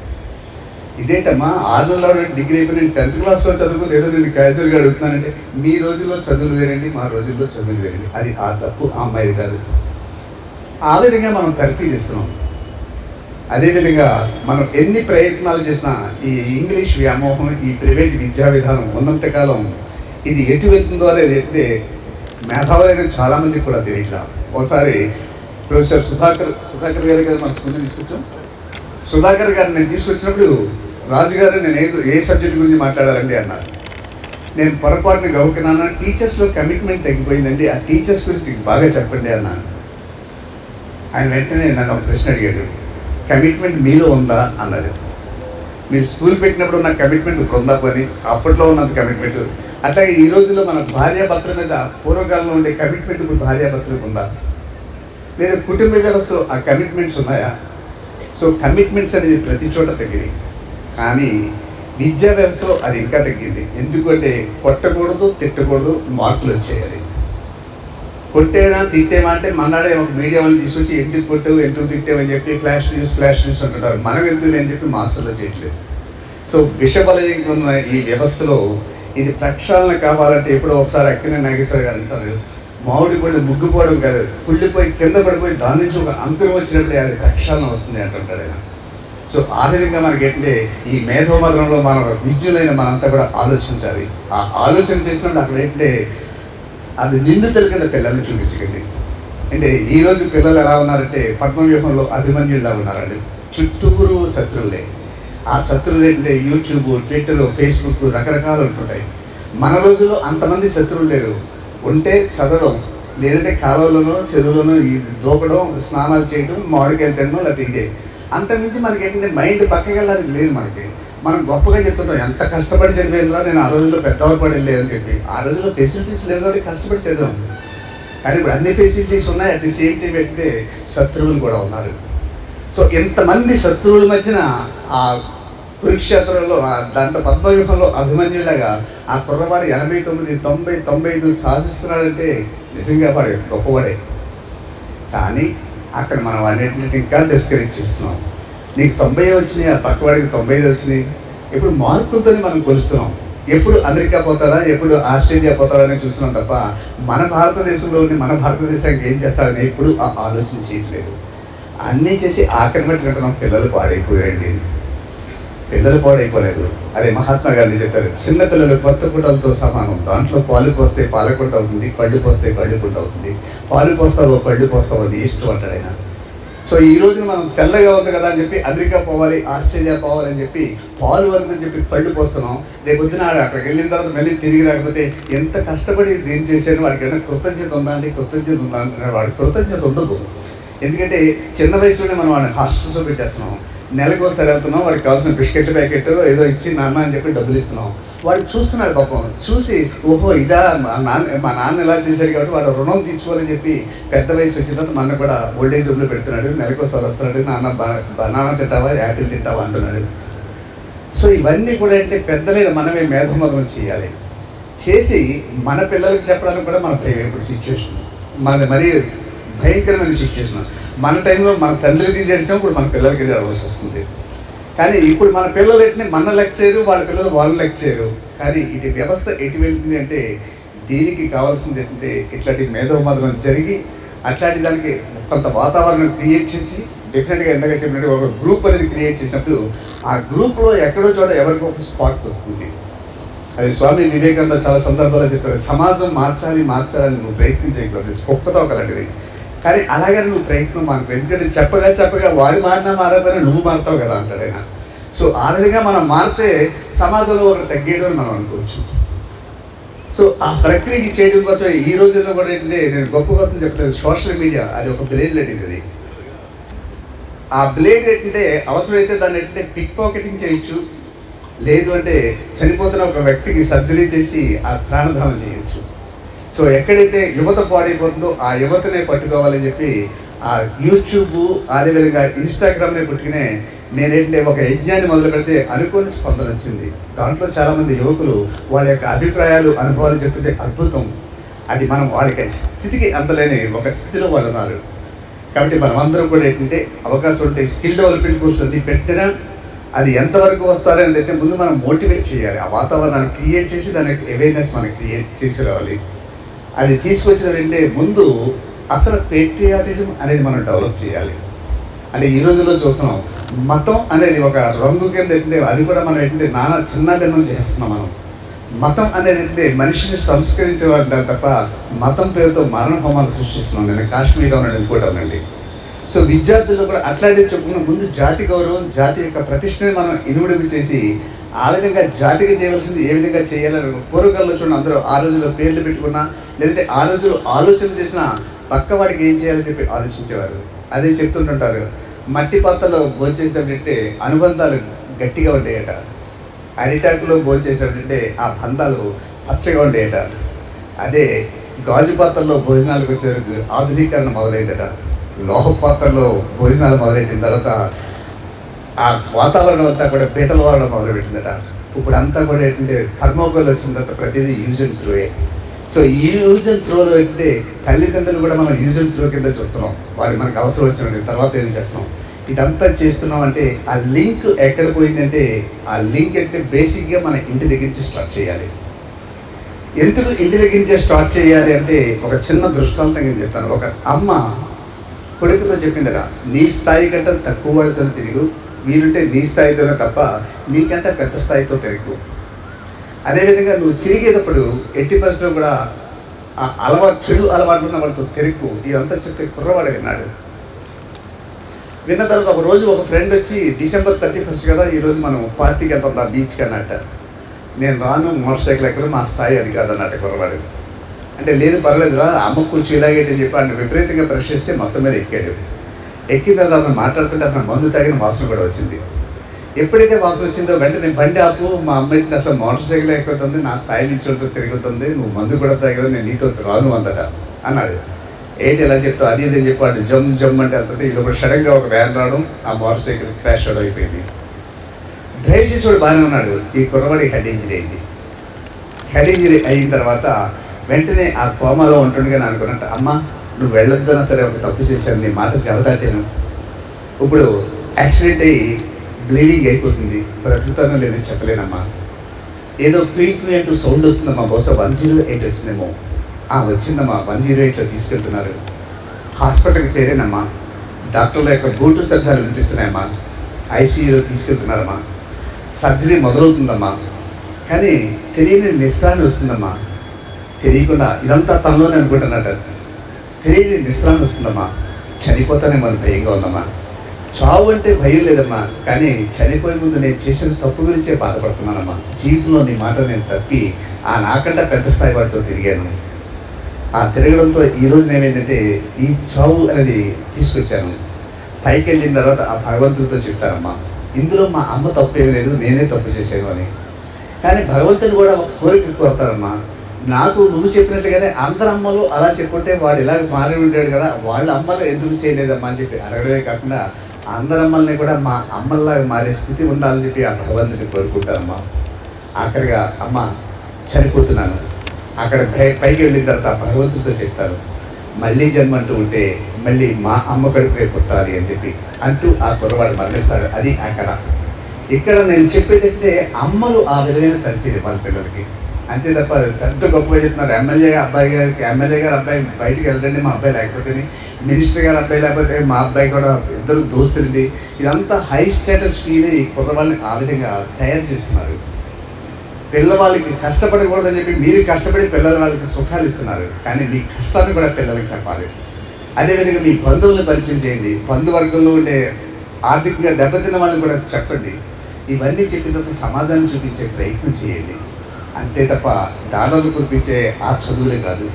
ఇదేంటమ్మా? ఆరు నెలలో డిగ్రీ అయిపోయి నేను టెన్త్ క్లాస్లో చదువుకుని ఏదో నేను క్యాజువల్గా అడుగుతున్నానంటే మీ రోజుల్లో చదువులు వేరండి మా రోజుల్లో చదువులు వేరండి. అది ఆ తప్పు ఆ అమ్మాయి కాదు. ఆ విధంగా మనం తర్ఫీ చేస్తున్నాం. అదేవిధంగా మనం ఎన్ని ప్రయత్నాలు చేసినా ఈ ఇంగ్లీష్ వ్యామోహం ఈ ప్రైవేట్ విద్యా విధానం ఉన్నంతకాలం ఇది ఎటు వెళ్తుందో అనేది అయితే మేధావులైన చాలామందికి కూడా తెలియట్లా. ఒకసారి ప్రొఫెసర్ సుధాకర్ సుధాకర్ గారి కదా మన స్కూల్ తీసుకొచ్చాం సుధాకర్ గారు నేను తీసుకొచ్చినప్పుడు రాజుగారు నేను ఏదో ఏ సబ్జెక్ట్ గురించి మాట్లాడాలండి అన్నారు. నేను పొరపాటున గౌకున్నాను టీచర్స్లో కమిట్మెంట్ తగ్గిపోయిందండి ఆ టీచర్స్ గురించి బాగా చెప్పండి అన్నాను ఆయన వెంటనే నన్ను ఒక ప్రశ్న అడిగాడు. కమిట్మెంట్ మీలో ఉందా అన్నాడు మీరు స్కూల్ పెట్టినప్పుడు ఉన్న కమిట్మెంట్ ఇప్పుడు ఉందా పని అప్పట్లో ఉన్నంత కమిట్మెంట్ అట్లాగే ఈ రోజుల్లో మన భార్యాభర్తల మీద పూర్వకాలంలో ఉండే కమిట్మెంట్ ఇప్పుడు భార్యాభర్తలకు ఉందా? లేదా కుటుంబ వ్యవస్థలో ఆ కమిట్మెంట్స్ ఉన్నాయా? సో కమిట్మెంట్స్ అనేది ప్రతి చోట తగ్గినాయి. కానీ విద్యా వ్యవస్థలో అది ఇంకా తగ్గింది. ఎందుకంటే కొట్టకూడదు తిట్టకూడదు మార్కులు వచ్చేయాలి. కొట్టేనా తిట్టేమా అంటే మన్నాడే ఒక మీడియా వాళ్ళు తీసుకొచ్చి ఎందుకు కొట్టావు ఎందుకు తిట్టావు అని చెప్పి ఫ్లాష్ న్యూస్ ఫ్లాష్ న్యూస్ అంటుంటారు. మనం ఎందుకు అని చెప్పి మాస్టర్లో చేయట్లేదు. సో విషబలయంగా ఉన్న ఈ వ్యవస్థలో ఇది ప్రక్షాళన కావాలంటే ఎప్పుడో ఒకసారి అక్కినే నాగేశ్వర గారు అంటారు. మామిడి పళ్ళు ముగ్గుపోవడం కాదు కుళ్ళిపోయి కింద పడిపోయి దాని నుంచి ఒక అంకురం వచ్చినట్లే అది ప్రక్షాళన వస్తుంది అంటుంటాడు ఆయన. సో ఆ విధంగా మనకి ఏంటంటే ఈ మేధోమదనంలో మన విద్యులైన మనంతా కూడా ఆలోచించాలి. ఆ ఆలోచన చేసినప్పుడు అక్కడ ఏంటంటే అది నిందితులు కింద పిల్లల్ని చూపించకండి. అంటే ఈ రోజు పిల్లలు ఎలా ఉన్నారంటే పద్మవ్యూహంలో అభిమన్యుల్లా ఉన్నారండి. చుట్టూరు శత్రువులే. ఆ శత్రువులు ఏంటంటే యూట్యూబ్ ట్విట్టర్ ఫేస్బుక్ రకరకాలు ఉంటుంటాయి. మన రోజుల్లో అంతమంది శత్రువులు లేరు. ఉంటే చదవడం లేదంటే కాలువలోనో చెరువులోనో దూకడం స్నానాలు చేయడం మామిడికాయలు తినడం లేకపోతే ఇదే. అంతకుమించి మనకి ఏంటంటే మైండ్ పక్కకి వెళ్ళడానికి లేదు మనకి. మనం గొప్పగా చెప్తుంటాం ఎంత కష్టపడి చదివేలా నేను ఆ రోజుల్లో పెద్దవాళ్ళు పడి అని చెప్పి. ఆ రోజుల్లో ఫెసిలిటీస్ లేదు కాబట్టి కష్టపడి చదివాం. కానీ ఇప్పుడు అన్ని ఫెసిలిటీస్ ఉన్నాయి అట్ ది సేమ్ టైం ఏంటంటే శత్రువులు కూడా ఉన్నారు. సో ఎంతమంది శత్రువుల మధ్యన ఆ కురుక్షేత్రంలో ఆ దాంట్లో పద్మవ్యూహంలో అభిమన్యులాగా ఆ కుర్రవాడు ఎనభై తొమ్మిది తొంభై తొంభై ఐదు సాధిస్తున్నాడంటే నిజంగా వాడు గొప్పవాడే. కానీ అక్కడ మనం అన్నింటినీ ఇంకా డిస్కరేజ్ చేస్తున్నాం నీకు తొంభై వచ్చినాయి? ఆ పక్కవాడికి తొంభై ఐదు వచ్చినాయి. ఇప్పుడు మార్కులతోనే మనం కొలుస్తున్నాం. ఎప్పుడు అమెరికా పోతాడా? ఎప్పుడు ఆస్ట్రేలియా పోతాడా అని చూస్తున్నాం తప్ప మన భారతదేశంలో ఉండి మన భారతదేశానికి ఏం చేస్తాడని ఎప్పుడు ఆ ఆలోచన చేయట్లేదు. అన్నీ చేసి ఆఖరి పెట్టుకుంటున్నాం పిల్లలు పాడైపోయారండి. పిల్లలు పాడైపోలేదు. అదే మహాత్మా గాంధీ చెప్పారు చిన్న పిల్లలు కొత్త పుట్టలతో సమానం. దాంట్లో పాలు పోస్తే పాలకుంట అవుతుంది కళ్ళు పోస్తే కళ్ళు కుంట అవుతుంది. పాలు పోస్తావో కళ్ళు పోస్తావో అని ఇష్టం అంటాడు ఆయన. సో ఈ రోజున మనం తెల్లగా ఉంది కదా అని చెప్పి అమెరికా పోవాలి ఆస్ట్రేలియా పోవాలని చెప్పి పాలు వరకు అని చెప్పి పళ్ళు పోస్తున్నాం. రేపు పొద్దున ఆడ అక్కడికి వెళ్ళిన తర్వాత మళ్ళీ తిరిగి రాకపోతే ఎంత కష్టపడి దేని చేశాను వాడికి ఏమైనా కృతజ్ఞత ఉందా అండి కృతజ్ఞత ఉందా అంటున్నాడు వాడికి కృతజ్ఞత ఉండదు ఎందుకంటే చిన్న వయసులోనే మనం వాడిని హాస్టల్స్లో పెట్టేస్తున్నాం. నెలకు ఒకసారి వెళ్తున్నాం వాడికి కావాల్సిన బిస్కెట్ ప్యాకెట్ ఏదో ఇచ్చి నాన్న అని చెప్పి డబ్బులు ఇస్తున్నాం. వాడు చూస్తున్నాడు పాపం. చూసి ఓహో ఇదా మా నాన్న మా నాన్న ఇలా చేశాడు కాబట్టి వాడు రుణం తీర్చుకోవాలని చెప్పి పెద్ద వయసు వచ్చిన తర్వాత మన కూడా ఓల్డేజ్ హోమ్లో పెడుతున్నాడు. నెలకు ఒకసారి వస్తున్నాడు. నాన్న బనానా తింటావా? యాపిల్ తింటావా? అంటున్నాడు. సో ఇవన్నీ కూడా అంటే పెద్దలైన మనమే మేధమదనం చేయాలి. చేసి మన పిల్లలకి చెప్పడానికి కూడా మన భయం ఇప్పుడు సిచ్యువేషన్ మన మరీ భయంకరమైన సిచ్యువేషన్ మన టైంలో మన తండ్రికి చేసాం ఇప్పుడు మన పిల్లలకి చేయాల్సి వస్తుంది. కానీ ఇప్పుడు మన పిల్లలు ఎట్టిన మన లెక్క చేయరు వాళ్ళ పిల్లలు వాళ్ళు లెక్క చేయరు. కానీ ఇది వ్యవస్థ ఎటు వెళ్తుంది అంటే దీనికి కావాల్సింది ఏంటంటే ఇట్లాంటి మేధోమదనం జరిగి అట్లాంటి దానికి కొంత వాతావరణం క్రియేట్ చేసి డెఫినెట్గా ఎంతగా చెప్పినట్టు ఒక గ్రూప్ అనేది క్రియేట్ చేసినప్పుడు ఆ గ్రూప్లో ఎక్కడో చోట ఎవరికి ఒక స్పాట్ వస్తుంది. అది స్వామి వివేకానంద చాలా సందర్భాల్లో చెప్తారు సమాజం మార్చాలి మార్చాలని నువ్వు ప్రయత్నం చేయకూడదు కుక్కతో ఒకలాంటిది కానీ అలాగే నువ్వు ప్రయత్నం మాకు ఎందుకంటే చెప్పగా చెప్పగా వాడు మారినా మారదని నువ్వు మారుతావు కదా అంటాడు ఆయన. సో ఆ విధంగా మనం మారితే సమాజంలో ఒకరు తగ్గేయడం అని మనం అనుకోవచ్చు. సో ఆ ప్రక్రియకి చేయడం కోసం ఈ రోజుల్లో కూడా ఏంటంటే నేను గొప్ప కోసం చెప్పలేదు సోషల్ మీడియా అది ఒక బ్లేడ్ లాంటిది ఇది ఆ బ్లేడ్ ఏంటంటే అవసరమైతే దాన్ని ఏంటంటే పిక్ పాకెటింగ్ చేయొచ్చు లేదు అంటే చనిపోతున్న ఒక వ్యక్తికి సర్జరీ చేసి ఆ ప్రాణదానం చేయొచ్చు. సో ఎక్కడైతే యువత పాడైపోతుందో ఆ యువతనే పట్టుకోవాలని చెప్పి ఆ యూట్యూబ్ అదేవిధంగా ఇన్స్టాగ్రామ్నే పుట్టుకునే నేనేంటే ఒక యజ్ఞాన్ని మొదలు పెడితే అనుకోని స్పందన వచ్చింది. దాంట్లో చాలామంది యువకులు వాళ్ళ యొక్క అభిప్రాయాలు అనుభవాలు చెప్తుంటే అద్భుతం. అది మనం వాళ్ళకి స్థితికి అందలేని ఒక స్థితిలో వాళ్ళు ఉన్నారు. కాబట్టి మనం అందరం కూడా ఏంటంటే అవకాశం ఉంటే స్కిల్ డెవలప్మెంట్ కోర్సు అది పెట్టినా అది ఎంతవరకు వస్తారని అంటే ముందు మనం మోటివేట్ చేయాలి. ఆ వాతావరణాన్ని క్రియేట్ చేసి దానికి అవేర్నెస్ మనం క్రియేట్ చేసి రావాలి. అది తీసుకొచ్చిన వెళ్ళే ముందు అసలు పేట్రియాటిజం అనేది మనం డెవలప్ చేయాలి. అంటే ఈ రోజుల్లో చూస్తున్నాం మతం అనేది ఒక రంగు కింద ఏంటంటే అది కూడా మనం ఏంటంటే నానా చిన్న చేస్తున్నాం మనం. మతం అనేది ఏంటంటే మనిషిని సంస్కరించేవాడు తప్ప మతం పేరుతో మరణ హోమాలు సృష్టిస్తున్నాం. నేను కాశ్మీర్లో ఉన్నాడు ఇంకోటి అవునండి సో విద్యార్థులు కూడా అట్లాంటివి చెప్పుకున్న ముందు జాతి గౌరవం జాతి యొక్క ప్రతిష్టని మనం ఇనుమడింపు చేసి ఆ విధంగా జాతికి చేయవలసింది ఏ విధంగా చేయాలని పూర్వకాలంలో చూడండి అందరూ ఆ రోజుల్లో పేర్లు పెట్టుకున్నా లేదంటే ఆ రోజులు ఆలోచన చేసిన పక్కవాడికి ఏం చేయాలని చెప్పి ఆలోచించేవారు. అదే చెప్తుంటుంటారు. మట్టి పాత్రలో భోంచేసేటంటే అనుబంధాలు గట్టిగా ఉండేయట. అరిటాకులో భోంచేసేటంటే ఆ బంధాలు పచ్చగా ఉండేయట. అదే గాజు పాత్రలో భోజనాలకు వచ్చేసరికి ఆధునీకరణ మొదలైందట. లోహ పాత్రలో భోజనాలు మొదలెట్టిన తర్వాత ఆ వాతావరణం అంతా కూడా పీటల వాడడం మొదలుపెట్టిందట. ఇప్పుడు అంతా కూడా ఏంటంటే థర్మోకోల్ వచ్చిన తర్వాత ప్రతిదీ యూజ్ అండ్ త్రూయే సో ఈ యూజ్ అండ్ త్రోలో ఏంటంటే తల్లిదండ్రులు కూడా మనం యూజ్ అండ్ త్రో కింద చూస్తున్నాం. వాడు మనకు అవసరం వచ్చినట్టు తర్వాత ఏం చేస్తున్నాం? ఇదంతా చేస్తున్నాం అంటే ఆ లింక్ ఎక్కడ పోయిందంటే ఆ లింక్ అంటే బేసిక్గా మన ఇంటి దగ్గర నుంచి స్టార్ట్ చేయాలి. ఎందుకు ఇంటి దగ్గర నుంచి స్టార్ట్ చేయాలి అంటే ఒక చిన్న దృష్టాంతం నేను చెప్తాను. ఒక అమ్మ కొడుకుతో చెప్పిందట నీ స్థాయి కంటే తక్కువ వాళ్ళతో తిరుగు వీరుంటే నీ స్థాయితోనే తప్ప నీకంటే పెద్ద స్థాయితో తిరుగు. అదేవిధంగా నువ్వు తిరిగేటప్పుడు ఎట్టి పరిస్థితుల్లో కూడా ఆ అలవాటు చెడు అలవాటు ఉన్న వాళ్ళతో తిరుగు. ఇదంతా చెప్తే కుర్రవాడు విన్నాడు. విన్న తర్వాత ఒక రోజు ఒక ఫ్రెండ్ వచ్చి డిసెంబర్ థర్టీ ఫస్ట్ కదా ఈరోజు మనం పార్టీకి వెళ్తాం బీచ్కి అన్నట్ట. నేను రాను మోటార్ సైకిల్ ఎక్కడ మా స్థాయి అది కాదన్నట్టు కుర్రవాడు. అంటే లేదు పర్లేదురా అమ్మ కూర్చో ఇలాగేంటి చెప్పి విపరీతంగా ప్రశ్నిస్తే మొత్తం మీద ఎక్కాడు. ఎక్కిన తర్వాత అతను మాట్లాడుతుంటే అతను మందు తాగిన వాసన కూడా వచ్చింది. ఎప్పుడైతే వాసన వచ్చిందో వెంటనే బండి ఆపు మా అమ్మాయికి అసలు మోటార్ సైకిల్ ఎక్కుతుంది నా స్థాయి నుంచి తిరుగుతుంది నువ్వు మందు కూడా తాగదు నేను నీతో రాను అందట అన్నాడు. ఏంటి ఇలా చెప్తావు? అది ఇది చెప్పాడు జమ్ జమ్ అంటే వెళ్తుంటే ఇది సడన్గా ఒక వ్యాన్ రావడం ఆ మోటార్ సైకిల్ క్రాష్ అవడం అయిపోయింది. డ్రైవ్ చేసేవాడు బాగానే ఉన్నాడు. ఈ కుర్రవాడి హెడ్ ఇంజరీ అయింది. హెడ్ ఇంజరీ అయిన తర్వాత వెంటనే ఆ కోమాలో ఉంటుండగా నేను అనుకున్నట్టు అమ్మ నువ్వు వెళ్ళొద్దన్నా సరే ఒక తప్పు చేశాను నీ మాట చెబదాటాను ఇప్పుడు యాక్సిడెంట్ అయ్యి బ్లీడింగ్ అయిపోతుంది. బ్రతుకుతానో లేదో చెప్పలేనమ్మా. ఏదో క్వీక్ అంటూ సౌండ్ వస్తుందమ్మా. బహుశా వన్ జీరో ఎయిట్ వచ్చిందేమో. ఆ వచ్చిందమ్మా వన్ జీరో ఎయిట్లో తీసుకెళ్తున్నారు. హాస్పిటల్కి చేరేనమ్మా. డాక్టర్ల యొక్క బూటు శబ్దాలు వినిపిస్తున్నాయమ్మా. ఐసీయూలో తీసుకెళ్తున్నారమ్మా. సర్జరీ మొదలవుతుందమ్మా. కానీ తెలియని నిస్త్రాన్ని వస్తుందమ్మా. తెలియకుండా ఇదంతా తనలోనే అనుకుంటున్నాడు. తెలియని నిస్త్రాన్ని వస్తుందమ్మా చనిపోతానే మన భయంగా ఉందమ్మా. చావు అంటే భయం లేదమ్మా. కానీ చనిపోయే ముందు నేను చేసిన తప్పు గురించే బాధపడుతున్నానమ్మా. జీవితంలో నీ మాట నేను తప్పి ఆ నాకంటే పెద్ద స్థాయి వాడితో తిరిగాను. ఆ తిరగడంతో ఈ రోజు ఏమైందంటే ఈ చావు అనేది తీసుకొచ్చాను. పైకి వెళ్ళిన తర్వాత ఆ భగవంతుడితో చెప్తానమ్మా. ఇందులో మా అమ్మ తప్పు ఏమీ లేదు నేనే తప్పు చేశాను అని. కానీ భగవంతుడు కూడా ఒక కోరిక కోరతారమ్మా. నాకు నువ్వు చెప్పినట్టుగానే అందరు అమ్మలు అలా చెప్పుకుంటే వాడు ఇలా మారి ఉంటాడు కదా వాళ్ళ అమ్మలు ఎందుకు చేయలేదమ్మా అని చెప్పి అడగడమే కాకుండా అందరు అమ్మల్ని కూడా మా అమ్మల్లాగా మారే స్థితి ఉండాలని చెప్పి ఆ భగవంతుని కోరుకుంటారమ్మా ఆఖరిగా అమ్మ చనిపోతున్నాను. అక్కడ పైకి వెళ్ళిన తర్వాత భగవంతుడితో చెప్తారు మళ్ళీ జన్మ అంటూ ఉంటే మళ్ళీ మా అమ్మ కడుపునే పుట్టాలి అని చెప్పి అంటూ ఆ కుర్రవాడు మరణిస్తాడు. అది అక్కడ ఇక్కడ నేను చెప్పేదంటే అమ్మలు ఆ విధమైన తప్పింది వాళ్ళ పిల్లలకి. అంతే తప్ప పెద్ద గొప్పగా చెప్తున్నారు. ఎమ్మెల్యే అబ్బాయి గారికి ఎమ్మెల్యే గారు అబ్బాయి బయటికి వెళ్ళండి మా అబ్బాయి లేకపోతే మినిస్టర్ గారు అబ్బాయి లేకపోతే మా అబ్బాయి కూడా ఇద్దరు దోస్తులండి. ఇదంతా హై స్టేటస్ ఫీని కుర్రవాళ్ళని ఆ విధంగా తయారు చేస్తున్నారు. పిల్లవాళ్ళకి కష్టపడకూడదని చెప్పి మీరు కష్టపడి పిల్లల వాళ్ళకి సుఖాలు ఇస్తున్నారు. కానీ మీ కష్టాన్ని కూడా పిల్లలకి చెప్పాలి. అదేవిధంగా మీ బంధువులను పరిచయం చేయండి. బంధువర్గంలో ఉండే ఆర్థికంగా దెబ్బతిన్న వాళ్ళని కూడా చెప్పండి. ఇవన్నీ చెప్పిన తర్వాత సమాజాన్ని చూపించే ప్రయత్నం చేయండి. అంతే తప్ప దానాలు కురిపించే ఆ చదువులే కాదు.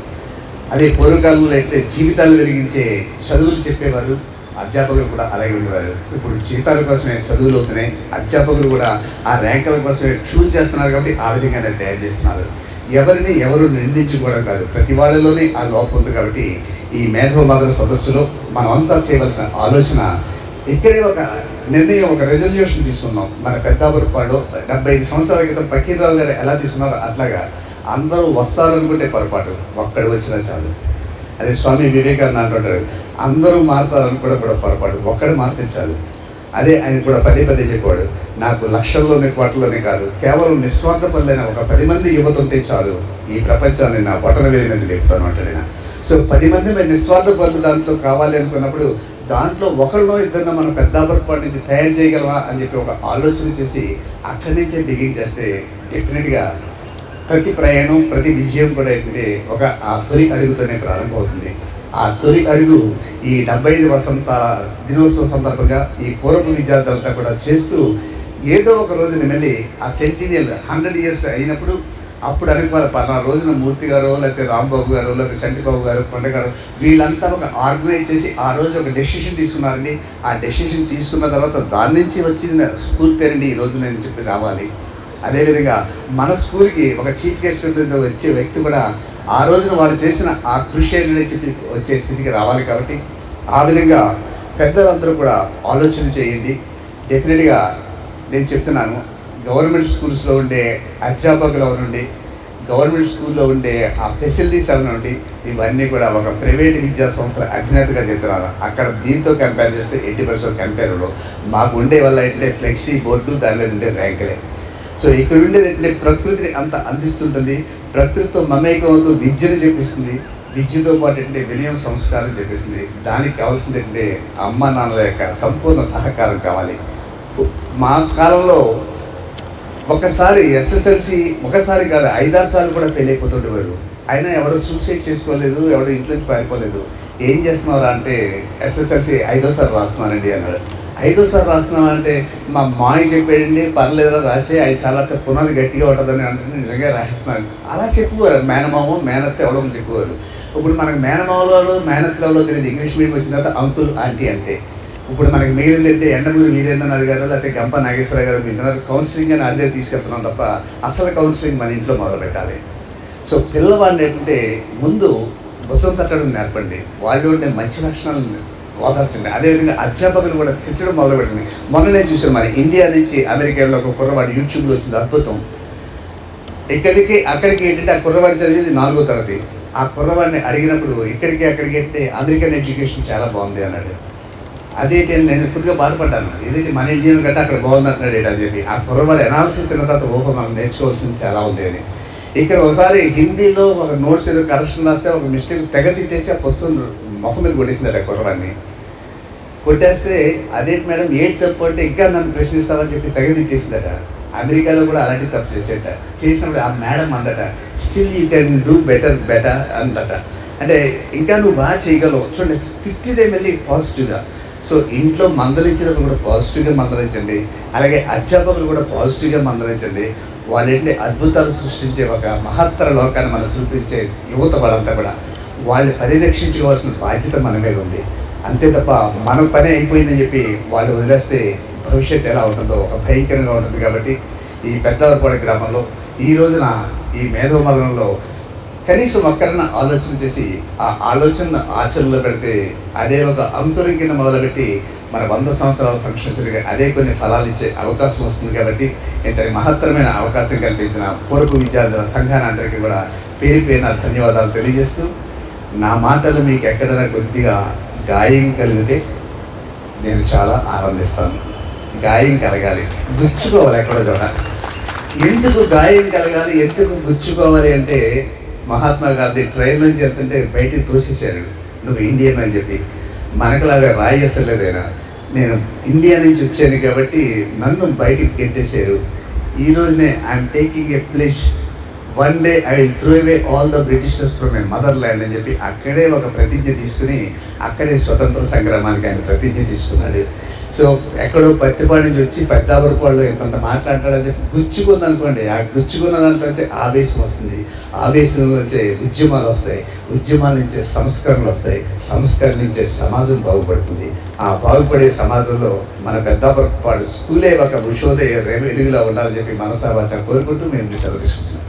అదే పూర్వకాలంలో అయితే జీవితాలు వెలిగించే చదువులు చెప్పేవారు అధ్యాపకులు కూడా అలాగే ఉండేవారు. ఇప్పుడు జీతాల కోసమే చదువులు అవుతున్నాయి అధ్యాపకులు కూడా ఆ ర్యాంకుల కోసమే ట్యూన్ చేస్తున్నారు కాబట్టి ఆ విధంగానే తయారు చేస్తున్నారు. ఎవరిని ఎవరు నిందించుకోవడం కాదు ప్రతి వాళ్ళలోనే ఆ లోపం ఉంది కాబట్టి ఈ మేధోమాదల సదస్సులో మనం అంతా చేయవలసిన ఆలోచన ఇక్కడే ఒక నిర్ణయం ఒక రెజల్యూషన్ తీసుకుందాం మన పెద్దాపురపాడు డెబ్బై ఐదు సంవత్సరాల క్రితం పకీర్రావు గారు ఎలా తీసుకున్నారో అట్లాగా అందరూ వస్తారనుకుంటే పొరపాటు. ఒక్కడు వచ్చినా చాలు. అదే స్వామి వివేకానంద అంటుంటాడు అందరూ మారుతారనుకోవడం కూడా పొరపాటు. ఒక్కడు మారితే చాలు. అదే ఆయన కూడా పదే పదే చెప్పాడు నాకు లక్షల్లోనే కోట్లలోనే కాదు కేవలం నిస్వార్థ పనులైన ఒక పది మంది యువత ఉంటే చాలు. ఈ ప్రపంచాన్ని నా బొటన మీద చెప్తాను అంటాడు ఆయన. సో పది మంది మేము నిస్వార్థ పనులు దాంట్లో కావాలి అనుకున్నప్పుడు దాంట్లో ఒకళ్ళు ఇద్దరినో మనం పెద్దాపురపాటు నుంచి తయారు చేయగలవా అని చెప్పి ఒక ఆలోచన చేసి అక్కడి నుంచే బిగిన్ చేస్తే డెఫినెట్గా ప్రతి ప్రయాణం ప్రతి విజయం కూడా ఏంటంటే ఒక ఆ తొలి అడుగుతోనే ప్రారంభమవుతుంది. ఆ తొలి అడుగు ఈ డెబ్బై ఐదు వసంత దినోత్సవం సందర్భంగా ఈ పూర్వపు విద్యార్థులంతా కూడా చేస్తూ ఏదో ఒక రోజున మళ్ళీ ఆ సెంటీనియల్ హండ్రెడ్ ఇయర్స్ అయినప్పుడు అప్పుడు అనుకోవాలి పలానా రోజున మూర్తి గారు లేకపోతే రాంబాబు గారు లేకపోతే శంటిబాబు గారు కొండ గారు వీళ్ళంతా ఒక ఆర్గనైజ్ చేసి ఆ రోజు ఒక డెసిషన్ తీసుకున్నారండి. ఆ డెసిషన్ తీసుకున్న తర్వాత దాని నుంచి వచ్చిన స్ఫూర్తి ఈ రోజు నేను చెప్పి రావాలి. అదేవిధంగా మన స్కూల్కి ఒక చీఫ్ గెస్ట్ కింద వచ్చే వ్యక్తి కూడా ఆ రోజున వాడు చేసిన ఆ కృషి అనేది చెప్పి వచ్చే స్థితికి రావాలి కాబట్టి ఆ విధంగా పెద్దలందరూ కూడా ఆలోచన చేయండి. డెఫినెట్గా నేను చెప్తున్నాను. గవర్నమెంట్ స్కూల్స్లో ఉండే అధ్యాపకులు అవనండి గవర్నమెంట్ స్కూల్లో ఉండే ఆ ఫెసిలిటీస్ అవనండి ఇవన్నీ కూడా ఒక ప్రైవేట్ విద్యా సంస్థల అధినేతగా చెప్తున్నారు. అక్కడ దీంతో కంపేర్ చేస్తే ఎయిటీ పర్సెంట్ కంపేర్లో మాకు ఉండే వల్ల ఎట్లే ఫ్లెక్సీ బోర్డు దాని మీద ఉండే ర్యాంకులే. సో ఇక్కడ ఉండేది ఎట్లే? ప్రకృతిని అంత అందిస్తుంటుంది. ప్రకృతితో మమేకం అవుతూ విద్యను చెప్పిస్తుంది. విద్యతో పాటు అంటే వినయం సంస్కారం చెప్పిస్తుంది. దానికి కావాల్సింది అంటే అమ్మ నాన్నల యొక్క సంపూర్ణ సహకారం కావాలి. మా కాలంలో ఒకసారి ఎస్ఎస్ఎల్సి ఒకసారి కాదు ఐదారు సార్లు కూడా ఫెయిల్ అయిపోతుండేవారు. అయినా ఎవడో సూసైడ్ చేసుకోలేదు ఎవడో ఇంట్లో నుంచి పారిపోలేదు. ఏం చేస్తున్నారా అంటే ఎస్ఎస్ఎల్సి ఐదోసారి రాస్తున్నానండి అన్నాడు. ఐదోసారి రాస్తున్నామంటే మా మాయ చెప్పాడండి పర్లేదురా రాసే ఐదు సార్లు అయితే పునాది గట్టిగా ఉంటుందని అంటే నిజంగా రాసేస్తున్నాను అలా చెప్పుకోరు మేనమామ మేనత్త ఎవడో చెప్పుకోరు. ఇప్పుడు మనకు మేనమావలో మేనత్తలో తెలియదు. ఇంగ్లీష్ మీడియం వచ్చిన తర్వాత అంకుల్ ఆంటీ అంతే. ఇప్పుడు మనకి మిగిలింది అయితే ఎండమూరి వీరేంద్రనాథ్ గారు లేకపోతే గంప నాగేశ్వర గారు ఇద్దరు కౌన్సిలింగ్ అని అదే తీసుకెళ్తున్నాం తప్ప అసలు కౌన్సిలింగ్ మన ఇంట్లో మొదలు పెట్టాలి సో పిల్లవాడిని ఏంటంటే ముందు బుసం తట్టడం నేర్పండి. వాళ్ళు ఉండే మంచి లక్షణాలను ఓదార్చండి. అదేవిధంగా అధ్యాపకులు కూడా తిట్టడం మొదలు పెట్టండి మొన్న నేను చూశాను మరి ఇండియా నుంచి అమెరికాలో ఒక కుర్రవాడు యూట్యూబ్లో వచ్చింది అద్భుతం. ఇక్కడికి అక్కడికి ఏంటంటే ఆ కుర్రవాడు చదివింది నాలుగో తరగతి. ఆ కుర్రవాడిని అడిగినప్పుడు ఇక్కడికి అక్కడికి అంటే అమెరికన్ ఎడ్యుకేషన్ చాలా బాగుంది అన్నాడు. అదేంటి అని నేను కొద్దిగా బాధపడ్డాను. ఏదైతే మన ఇండియన్ గట్ట అక్కడ బాగుంది అంటున్నాడు ఏంటి అని చెప్పి ఆ కుర్రవాడు ఎనాలిసిస్ అయిన తర్వాత ఓపెన్ మనం నేర్చుకోవాల్సింది చాలా ఉంది అని. ఇక్కడ ఒకసారి హిందీలో ఒక నోట్స్ ఏదో కరెక్షన్ రాస్తే ఒక మిస్టేక్ తెగ తిట్టేసి ఆ పుస్తకం మొహం మీద కొట్టేసిందట ఆ కుర్రవాడిని. కొట్టేస్తే అదేంటి మేడం ఏంటి తప్పు అంటే ఇంకా నన్ను ప్రశ్నిస్తామని చెప్పి తెగ తిట్టేసిందట. అమెరికాలో కూడా అలాంటి తప్పు చేసేట. చేసినప్పుడు ఆ madam అందట still you can do better better అందట. అంటే ఇంకా నువ్వు బాగా చేయగలవు. చూడండి తిట్టిదే మళ్ళీ పాజిటివ్గా సో ఇంట్లో మందలించినప్పుడు కూడా పాజిటివ్గా మందలించండి. అలాగే అధ్యాపకులు కూడా పాజిటివ్గా మందలించండి. వాళ్ళేంటి అద్భుతాలు సృష్టించే ఒక మహత్తర లోకాన్ని మనం సృష్టించే యువత వాళ్ళంతా కూడా వాళ్ళని పరిరక్షించుకోవాల్సిన బాధ్యత మన మీద ఉంది. అంతే తప్ప మన పని అయిపోయిందని చెప్పి వాళ్ళు వదిలేస్తే భవిష్యత్తు ఎలా ఉంటుందో ఒక భయంకరంగా ఉంటుంది కాబట్టి ఈ పెద్దవరపాడు గ్రామంలో ఈ రోజున ఈ మేధోమదనంలో కనీసం ఒక్కరన్నా ఆలోచన చేసి ఆ ఆలోచన ఆచరణలో పెడితే అదే ఒక అంకురం కింద మొదలుపెట్టి మన వంద సంవత్సరాల ఫంక్షన్స్ అదే కొన్ని ఫలాలు ఇచ్చే అవకాశం వస్తుంది కాబట్టి ఇంతటి మహత్తరమైన అవకాశం కల్పించిన పూర్వపు విద్యార్థుల సంఘాన్ని అందరికీ కూడా పేరు పేరున ధన్యవాదాలు తెలియజేస్తూ నా మాటలు మీకు ఎక్కడైనా కొద్దిగా గాయం కలిగితే నేను చాలా ఆనందిస్తాను. గాయం కలగాలి. గుచ్చుకోవాలి ఎక్కడో చూడాలి ఎందుకు గాయం కలగాలి? ఎందుకు గుచ్చుకోవాలి అంటే మహాత్మా గాంధీ ట్రైన్ నుంచి బయటికి తోసేశారు. నువ్వు ఇండియన్ అని చెప్పి. మనకులాగా రాయసలేదైనా నేను ఇండియా నుంచి వచ్చాను కాబట్టి నన్ను బయటికి గెట్టేశారు ఈ రోజునే I'm taking a place one day I will throw away all the Britishers from my mother land అని చెప్పి అక్కడే ఒక ప్రతిజ్ఞ తీసుకుని అక్కడే స్వతంత్ర సంగ్రామానికి ఆయన ప్రతిజ్ఞ తీసుకున్నాడు. సో ఎక్కడో పత్తిపాడు నుంచి వచ్చి పెద్దాపురపాడులో ఇంత మాట్లాడతాడని చెప్పి గుచ్చుకుంది అనుకోండి. ఆ గుచ్చుకున్న దాంట్లో వచ్చే ఆవేశం వస్తుంది. ఆవేశం వచ్చే ఉద్యమాలు వస్తాయి. ఉద్యమాల నుంచే సంస్కరణలు వస్తాయి. సంస్కరణ నుంచే సమాజం బాగుపడుతుంది. ఆ బాగుపడే సమాజంలో మన పెద్దాపురపాడు స్కూలే ఒక విషోదయ వెలుగులా ఉండాలని చెప్పి మనసావాచ కోరుకుంటూ మేము సెలవు తీసుకుంటున్నాం.